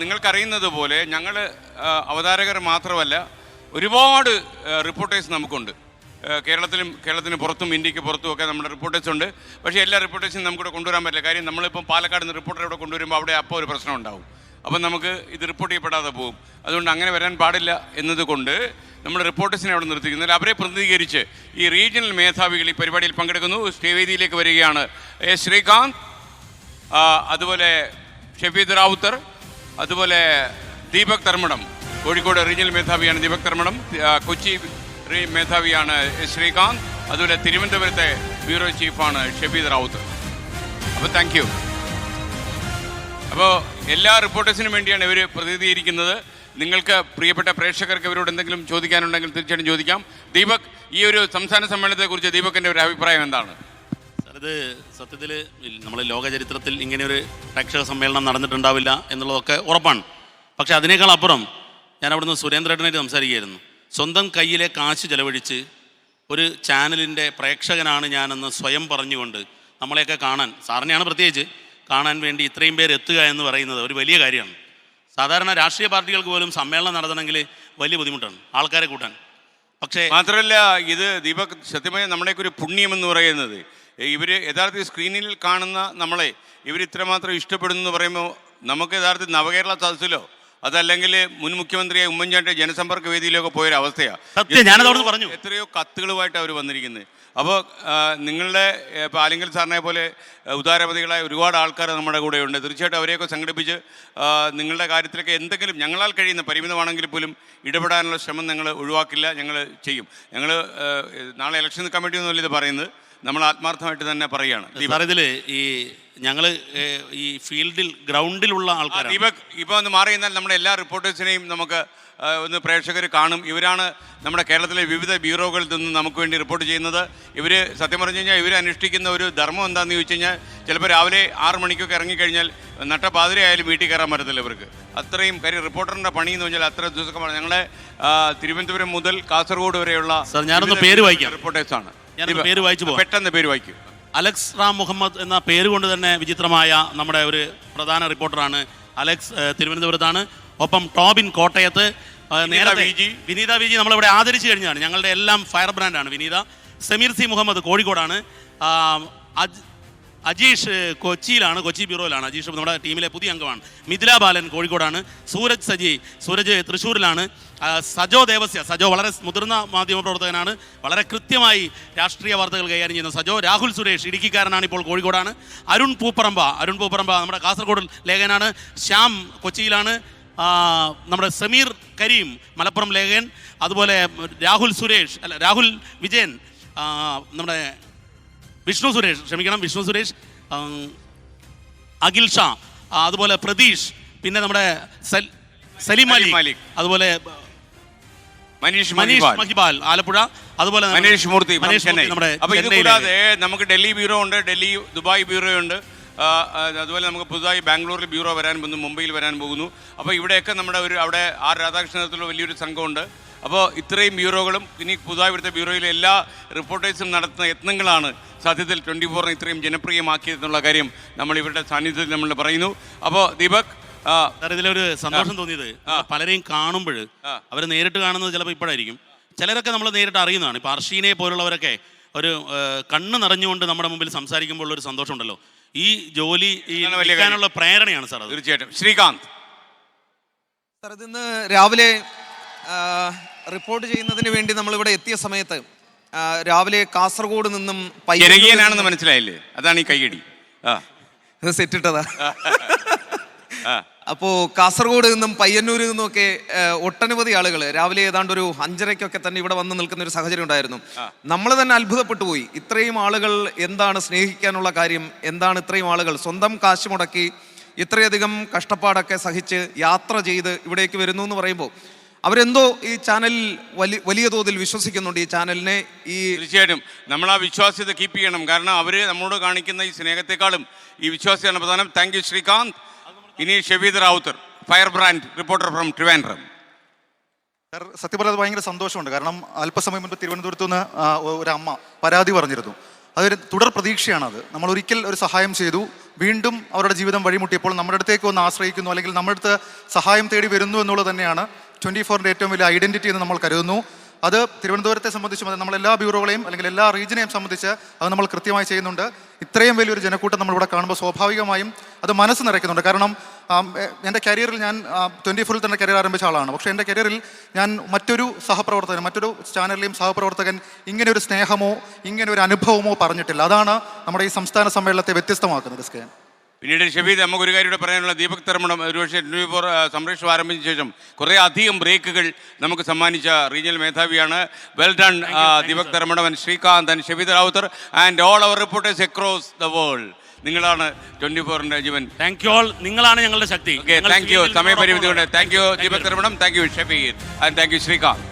നിങ്ങൾക്കറിയുന്നത് പോലെ ഞങ്ങൾ അവതാരകർ മാത്രമല്ല ഒരുപാട് റിപ്പോർട്ടേഴ്സ് നമുക്കുണ്ട്. കേരളത്തിലും കേരളത്തിന് പുറത്തും ഇന്ത്യയ്ക്ക് പുറത്തും ഒക്കെ നമ്മുടെ റിപ്പോർട്ടേഴ്സ് ഉണ്ട്. പക്ഷേ എല്ലാ റിപ്പോർട്ടേഴ്സും നമുക്കിവിടെ കൊണ്ടുവരാൻ പറ്റില്ല. കാര്യം നമ്മളിപ്പം പാലക്കാട് നിന്ന് റിപ്പോർട്ടർ ഇവിടെ കൊണ്ടുവരുമ്പോൾ അവിടെ അപ്പോൾ ഒരു പ്രശ്നം ഉണ്ടാവും. അപ്പം നമുക്ക് ഇത് റിപ്പോർട്ട് ചെയ്യപ്പെടാതെ പോകും. അതുകൊണ്ട് അങ്ങനെ വരാൻ പാടില്ല എന്നതുകൊണ്ട് നമ്മൾ റിപ്പോർട്ടേഴ്സിനെ അവിടെ നിർത്തിക്കുന്നില്ല അവരെ പ്രതിനിധീകരിച്ച് ഈ റീജിയണൽ മേധാവികൾ ഈ പരിപാടിയിൽ പങ്കെടുക്കുന്നു. സ്റ്റേവേദിയിലേക്ക് വരികയാണ് എ ശ്രീകാന്ത് അതുപോലെ ഷെഫീദ് റാവുത്തർ അതുപോലെ ദീപക് തർമ്മടം കോഴിക്കോട് റീജിയണൽ മേധാവിയാണ് ദീപക് തർമ്മടം കൊച്ചി മേധാവിയാണ് ശ്രീകാന്ത് അതുപോലെ തിരുവനന്തപുരത്തെ ബ്യൂറോ ചീഫാണ് ഷബീദ് റാവുത്ത്. അപ്പോൾ താങ്ക് യു അപ്പോൾ എല്ലാ റിപ്പോർട്ടേഴ്സിനും വേണ്ടിയാണ് ഇവർ പ്രതിനിധീകരിക്കുന്നത്. നിങ്ങൾക്ക് പ്രിയപ്പെട്ട പ്രേക്ഷകർക്ക് ഇവരോട് എന്തെങ്കിലും ചോദിക്കാനുണ്ടെങ്കിൽ തീർച്ചയായിട്ടും ചോദിക്കാം. ദീപക് ഈ ഒരു സംസ്ഥാന സമ്മേളനത്തെക്കുറിച്ച് ദീപകിന്റെ ഒരു അഭിപ്രായം എന്താണ്? ഇത് സത്യത്തിൽ നമ്മൾ ലോക ചരിത്രത്തിൽ ഇങ്ങനെ ഒരു പ്രേക്ഷക സമ്മേളനം നടന്നിട്ടുണ്ടാവില്ല എന്നുള്ളതൊക്കെ ഉറപ്പാണ്. പക്ഷെ അതിനേക്കാൾ അപ്പുറം ഞാൻ അവിടുന്ന് സുരേന്ദ്രേട്ടനായിട്ട് സംസാരിക്കുകയായിരുന്നു. സ്വന്തം കയ്യിലെ കാശ് ചെലവഴിച്ച് ഒരു ചാനലിന്റെ പ്രേക്ഷകനാണ് ഞാനെന്ന് സ്വയം പറഞ്ഞുകൊണ്ട് നമ്മളെയൊക്കെ കാണാൻ സാറിനെയാണ് പ്രത്യേകിച്ച് കാണാൻ വേണ്ടി ഇത്രയും പേര് എത്തുക എന്ന് പറയുന്നത് ഒരു വലിയ കാര്യമാണ്. സാധാരണ രാഷ്ട്രീയ പാർട്ടികൾക്ക് പോലും സമ്മേളനം നടത്തണമെങ്കിൽ വലിയ ബുദ്ധിമുട്ടാണ്. ആൾക്കാരെ കൂട്ടാൻ. പക്ഷേ മാത്രമല്ല ഇത് ദീപക് സത്യമായ നമ്മുടെയൊക്കെ ഒരു പുണ്യം എന്ന് പറയുന്നത് ഇവർ യഥാർത്ഥ സ്ക്രീനിൽ കാണുന്ന നമ്മളെ ഇവർ ഇത്രമാത്രം ഇഷ്ടപ്പെടുന്നു എന്ന് പറയുമ്പോൾ നമുക്ക് യഥാർത്ഥത്തിൽ നവകേരള സദസ്സിലോ അതല്ലെങ്കിൽ മുൻ മുഖ്യമന്ത്രിയെ ഉമ്മൻചാണ്ടി ജനസമ്പർക്ക വേദിയിലൊക്കെ പോയൊരു അവസ്ഥയാണ് സത്യം, പറഞ്ഞു. എത്രയോ കത്തുകളുമായിട്ട് അവർ വന്നിരിക്കുന്നത് അപ്പോൾ നിങ്ങളുടെ ഇപ്പോൾ ആലിങ്കൽ സാറിനെ പോലെ ഉദാരപതികളായ ഉദാരമതികളായ ഒരുപാട് ആൾക്കാർ നമ്മുടെ കൂടെ ഉണ്ട് തീർച്ചയായിട്ടും അവരെയൊക്കെ സംഘടിപ്പിച്ച് നിങ്ങളുടെ കാര്യത്തിലൊക്കെ എന്തെങ്കിലും ഞങ്ങളാൽ കഴിയുന്ന പരിമിതമാണെങ്കിൽ പോലും ഇടപെടാനുള്ള ശ്രമം ഞങ്ങൾ ഒഴിവാക്കില്ല ഞങ്ങൾ ചെയ്യും. ഞങ്ങൾ നാളെ ഇലക്ഷൻ കമ്മിറ്റി എന്നല്ല ഇത് പറയുന്നത്. നമ്മൾ ആത്മാർത്ഥമായിട്ട് തന്നെ പറയുകയാണ് ഇതിൽ സാർ ഇതിൽ ഈ ഞങ്ങൾ ഈ ഫീൽഡിൽ ഗ്രൗണ്ടിലുള്ള ആൾക്കാർ ദീപക് ഇപ്പോൾ ഒന്ന് മാറി എന്നാൽ നമ്മുടെ എല്ലാ റിപ്പോർട്ടേഴ്സിനെയും നമുക്ക് ഒന്ന് പ്രേക്ഷകർ കാണും. ഇവരാണ് നമ്മുടെ കേരളത്തിലെ വിവിധ ബ്യൂറോകളിൽ നിന്ന് നമുക്ക് വേണ്ടി റിപ്പോർട്ട് ചെയ്യുന്നത്. ഇവർ സത്യം പറഞ്ഞു കഴിഞ്ഞാൽ ഇവർ അനുഷ്ഠിക്കുന്ന ഒരു ധർമ്മം എന്താണെന്ന് ചോദിച്ചു കഴിഞ്ഞാൽ ചിലപ്പോൾ രാവിലെ ആറ് മണിക്കൊക്കെ ഇറങ്ങിക്കഴിഞ്ഞാൽ നട്ടപാതിരയായാലും വീട്ടിൽ കയറാൻ പറ്റത്തില്ല ഇവർക്ക്. അത്രയും കാര്യം റിപ്പോർട്ടറിന്റെ പണി എന്ന് പറഞ്ഞാൽ അത്ര ദിവസമാണ് ഞങ്ങളെ തിരുവനന്തപുരം മുതൽ കാസർഗോഡ് വരെയുള്ള സാർ, ഞാനൊന്ന് പേര് വായിക്കാം. റിപ്പോർട്ടേഴ്സാണ്. പേര് വായിച്ചു. പെട്ടെന്ന് പേര് വായിക്കും. അലക്സ് റാം മുഹമ്മദ് എന്ന പേര് കൊണ്ട് തന്നെ വിചിത്രമായ നമ്മുടെ ഒരു പ്രധാന റിപ്പോർട്ടറാണ് അലക്സ് തിരുവനന്തപുരത്താണ്. ഒപ്പം ടോബിൻ കോട്ടയത്ത് നേരത്തെ. വിനീത വി ജി നമ്മളിവിടെ ആദരിച്ചു കഴിഞ്ഞതാണ് ഞങ്ങളുടെ എല്ലാം ഫയർ ബ്രാൻഡാണ് വിനീത. സമീർ സി മുഹമ്മദ് കോഴിക്കോടാണ്. അജീഷ് കൊച്ചിയിലാണ് കൊച്ചി ബ്യൂറോയിലാണ്. അജീഷ് നമ്മുടെ ടീമിലെ പുതിയ അംഗമാണ്. മിഥില ബാലൻ കോഴിക്കോടാണ്. സൂരജ് സജി സൂരജ് തൃശ്ശൂരിലാണ്. സജോ ദേവസ്യ. സജോ വളരെ മുതിർന്ന മാധ്യമപ്രവർത്തകനാണ് വളരെ കൃത്യമായി രാഷ്ട്രീയ വാർത്തകൾ കൈകാര്യം ചെയ്യുന്ന സജോ. രാഹുൽ സുരേഷ് ഇടുക്കിക്കാരനാണ് ഇപ്പോൾ കോഴിക്കോടാണ്. അരുൺ പൂപ്പറമ്പ അരുൺ പൂപ്പറമ്പ നമ്മുടെ കാസർഗോഡ് ലേഖനാണ് ശ്യാം കൊച്ചിയിലാണ്. നമ്മുടെ സമീർ കരീം മലപ്പുറം ലേഖകൻ. അതുപോലെ രാഹുൽ സുരേഷ് അല്ല രാഹുൽ വിജയൻ നമ്മുടെ വിഷ്ണു സുരേഷ് ക്ഷമിക്കണം വിഷ്ണു സുരേഷ് അഖിൽ ഷാ അതുപോലെ പ്രതീഷ് പിന്നെ നമ്മുടെ സലിം മാലിക്. അതുപോലെ മനീഷ് മനീഷ് മഹിബാൽ ആലപ്പുഴ അതുപോലെ മനീഷ് മൂർത്തി നമ്മുടെ ഇത് കൂടാതെ നമുക്ക് ഡൽഹി ബ്യൂറോ ഉണ്ട് ഡൽഹി ദുബായ് ബ്യൂറോ ഉണ്ട് അതുപോലെ നമുക്ക് പുതുതായി ബാംഗ്ലൂരിൽ ബ്യൂറോ വരാൻ പോകുന്നു മുംബൈയിൽ വരാൻ പോകുന്നു. അപ്പോൾ ഇവിടെയൊക്കെ നമ്മുടെ ഒരു അവിടെ ആർ രാധാകൃഷ്ണത്തിലുള്ള വലിയൊരു സംഘമുണ്ട്. അപ്പോൾ ഇത്രയും ബ്യൂറോകളും ഇനി പുതുതായി ഇവിടുത്തെ ബ്യൂറോയിലെ എല്ലാ റിപ്പോർട്ടേഴ്സും നടത്തുന്ന യത്നങ്ങളാണ് സത്യത്തിൽ ട്വന്റി ഫോറിനെ ഇത്രയും ജനപ്രിയമാക്കിയതെന്നുള്ള കാര്യം നമ്മൾ ഇവരുടെ സാന്നിധ്യത്തിൽ നമ്മൾ പറയുന്നു. അപ്പോൾ ദീപക് സാർ ഇതിലൊരു സന്തോഷം തോന്നിയത് പലരെയും കാണുമ്പോൾ. അവർ നേരിട്ട് കാണുന്നത് ചിലപ്പോൾ ഇപ്പോഴായിരിക്കും. ചിലരൊക്കെ നമ്മൾ നേരിട്ട് അറിയുന്നതാണ്. ഇപ്പോൾ അർഷീനെ പോലുള്ളവരൊക്കെ ഒരു കണ്ണ് നിറഞ്ഞുകൊണ്ട് നമ്മുടെ മുമ്പിൽ സംസാരിക്കുമ്പോൾ ഒരു സന്തോഷമുണ്ടല്ലോ. ഈ ജോലി വലിയ പ്രേരണയാണ് സാർ അത്. തീർച്ചയായിട്ടും. ശ്രീകാന്ത്. സാർ ഇതിന്ന് രാവിലെ റിപ്പോർട്ട് ചെയ്യുന്നതിന് വേണ്ടി നമ്മൾ ഇവിടെ എത്തിയ സമയത്ത് രാവിലെ കാസർഗോഡ് നിന്നും ജനകീയനാണെന്ന് മനസ്സിലായില്ലേ? അതാണ് ഈ കൈയടി. നിന്നും സെറ്റിട്ടതാ. അപ്പോ കാസർഗോഡ് നിന്നും പയ്യന്നൂരിൽ നിന്നുമൊക്കെ ഒട്ടനവധി ആളുകൾ രാവിലെ ഏതാണ്ട് ഒരു അഞ്ചരയ്ക്കൊക്കെ തന്നെ ഇവിടെ വന്ന് നിൽക്കുന്ന ഒരു സാഹചര്യം ഉണ്ടായിരുന്നു. നമ്മൾ തന്നെ അത്ഭുതപ്പെട്ടു പോയി. ഇത്രയും ആളുകൾ എന്താണ് സ്നേഹിക്കാനുള്ള കാര്യം എന്താണ് ഇത്രയും ആളുകൾ സ്വന്തം കാശ് മുടക്കി ഇത്രയധികം കഷ്ടപ്പാടൊക്കെ സഹിച്ച് യാത്ര ചെയ്ത് ഇവിടേക്ക് വരുന്നു എന്ന് പറയുമ്പോൾ അവരെന്തോ ഈ ചാനലിൽ വലിയ വലിയ തോതിൽ വിശ്വസിക്കുന്നുണ്ട് ഈ ചാനലിനെ ഈ തീർച്ചയായിട്ടും. നമ്മൾ ആ വിശ്വാസ്യത കീപ്പ് ചെയ്യണം. കാരണം അവർ നമ്മളോട് കാണിക്കുന്ന ഈ സ്നേഹത്തെക്കാളും ഈ വിശ്വാസ്യതാണ് പ്രധാനം. Thank you Srikanth. ഇനി Shebeed Ravuthar fire brand reporter from Trivandrum sir സത്യം പറഞ്ഞത് ഭയങ്കര സന്തോഷമുണ്ട്. കാരണം അല്പസമയം മുൻപ് തിരുവനന്തപുരത്ത് നിന്ന് ഒരമ്മ ഒരു അമ്മ പരാതി പറഞ്ഞിരുന്നു. അതൊരു തുടർ അത് നമ്മൾ ഒരിക്കൽ ഒരു സഹായം ചെയ്തു. വീണ്ടും അവരുടെ ജീവിതം വഴിമുട്ടിയപ്പോൾ നമ്മുടെ അടുത്തേക്ക് ഒന്ന് ആശ്രയിക്കുന്നു അല്ലെങ്കിൽ നമ്മുടെ അടുത്ത് സഹായം തേടി വരുന്നു എന്നുള്ളത് തന്നെയാണ് ട്വന്റി ഫോറിന്റെ ഏറ്റവും വലിയ ഐഡന്റിറ്റി എന്ന് നമ്മൾ കരുതുന്നു. അത് തിരുവനന്തപുരത്തെ സംബന്ധിച്ചും അത് നമ്മളെല്ലാ ബ്യൂറോകളെയും അല്ലെങ്കിൽ എല്ലാ റീജിയനെയും സംബന്ധിച്ച് അത് നമ്മൾ കൃത്യമായി ചെയ്യുന്നുണ്ട്. ഇത്രയും വലിയൊരു ജനക്കൂട്ടം നമ്മളിവിടെ കാണുമ്പോൾ സ്വാഭാവികമായും അത് മനസ്സ് നിറയ്ക്കുന്നുണ്ട്. കാരണം എന്റെ കരിയറിൽ ഞാൻ ട്വന്റി ഫോറിൽ തന്നെ കരിയർ ആരംഭിച്ച ആളാണ്. പക്ഷേ എന്റെ കരിയറിൽ ഞാൻ മറ്റൊരു സഹപ്രവർത്തകൻ മറ്റൊരു ചാനലിലെയും സഹപ്രവർത്തകൻ ഇങ്ങനെ ഒരു സ്നേഹമോ ഇങ്ങനെ ഒരു അനുഭവമോ പറഞ്ഞിട്ടില്ല. അതാണ് നമ്മുടെ ഈ സംസ്ഥാന സമ്മേളനത്തെ വ്യത്യസ്തമാക്കുന്നത് സ്കേൻ. പിന്നീട് ഷബീദ് നമുക്ക് ഒരു കാര്യം പറയാനുള്ള ദീപക് തർമ്മണം ഒരുപക്ഷെ ട്വന്റി ഫോർ സംരക്ഷണം ആരംഭിച്ച ശേഷം കുറേ അധികം ബ്രേക്കുകൾ നമുക്ക് സമ്മാനിച്ച റീജിയണൽ മേധാവിയാണ്. Well done Deepak തർമ്മണവൻ Srikanth and Shabeed Ravuthar and all our reporters across the world നിങ്ങളാണ് ട്വന്റി ഫോറിന്റെ ജീവൻ. താങ്ക് യു ഓൾ നിങ്ങളാണ് ഞങ്ങളുടെ ശക്തി. ഓക്കെ താങ്ക് യു സമയപരിമിതി കൊണ്ട് thank you Deepak തർമ്മണം thank you Shabeed. And thank you Srikanth.